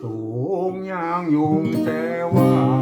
สูงยางยุงแต่ว่า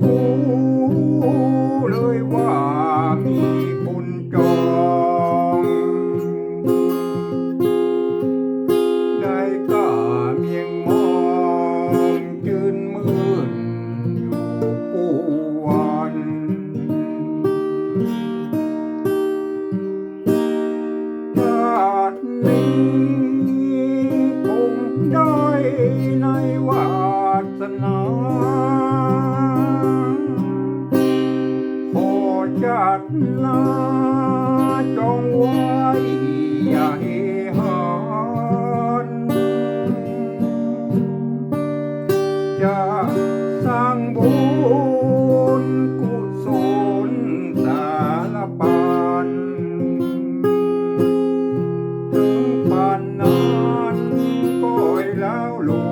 ผู้เลยว่ามีคุจองได้ก็เมียงมองจืนมื่นอยู่กูวันชาตินี้คงได้ในวาสนา Carlo.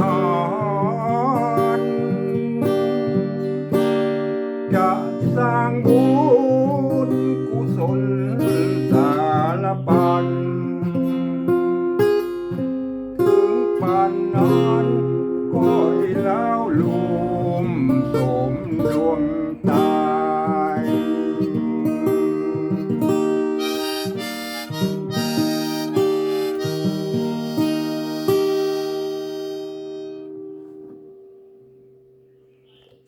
หอนจะสร้างบุญกุศลสารปัน ถึงปันนอนก็แล้วลุมสมดวง